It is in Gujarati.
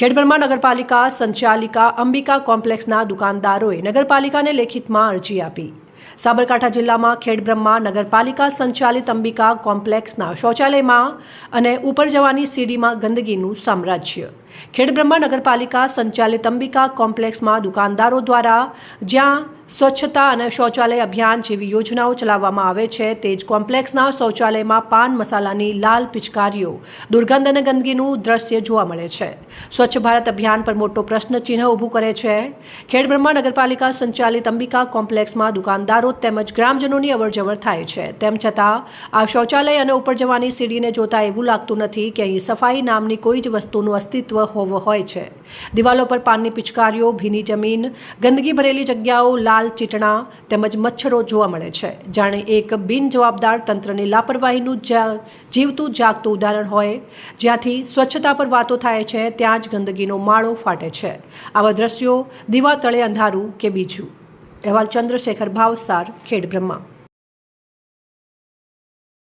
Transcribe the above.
ખેડબ્રહ્મા નગરપાલિકા, સંચાલિકા, અંબિકા કોમ્પ્લેક્સના દુકાનદારોએ નગરપાલિકાને લેખિતમાં અરજી આપી. સાબરકાંઠા જિલ્લામાં ખેડબ્રહ્મા નગરપાલિકા, સંચાલિત અંબિકા કોમ્પ્લેક્સના શૌચાલયમાં અને ઉપર જવાની સીડીમાં ગંદકીનું સામ્રાજ્ય. ખેડબ્રહ્મા નગરપાલિકા સંચાલિત અંબિકા કોમ્પ્લેક્સમાં દુકાનદારો દ્વારા જ્યાં સ્વચ્છતા અને શૌચાલય અભિયાન જેવી યોજનાઓ ચલાવવામાં આવે છે, તે જ કોમ્પ્લેક્સના શૌચાલયમાં પાન મસાલાની લાલ પિચકારીઓ દુર્ગંધ અને ગંદકીનું દ્રશ્ય જોવા મળે છે. સ્વચ્છ ભારત અભિયાન પર મોટો પ્રશ્નચિહ્ન ઊભું કરે છે. ખેડબ્રહ્મા નગરપાલિકા સંચાલિત અંબિકા કોમ્પ્લેક્સમાં દુકાનદારો તેમજ ગ્રામજનોની અવરજવર થાય છે. તેમ છતાં, આ શૌચાલય અને ઉપર જવાની સીડીને જોતા એવું લાગતું નથી કે અહીં સફાઈ નામની કોઈ જ વસ્તુનું અસ્તિત્વ હોવું હોય છે. દિવાલો પર પાનની પિચકારીઓ, ભીની જમીન, ગંદકી ભરેલી જગ્યાઓ, લાલ ચીટણા તેમજ મચ્છરો જોવા મળે છે. જાણે એક બિનજવાબદાર તંત્રની લાપરવાહીનું જીવતું જાગતું ઉદાહરણ હોય. જ્યાંથી સ્વચ્છતા પર વાતો થાય છે, ત્યાં જ ગંદકીનો માળો ફાટે છે. આવા દ્રશ્યો દીવા તળે અંધારું કે બીજું. અહેવાલ ચંદ્રશેખર ભાવસાર, ખેડ બ્રહ્મા.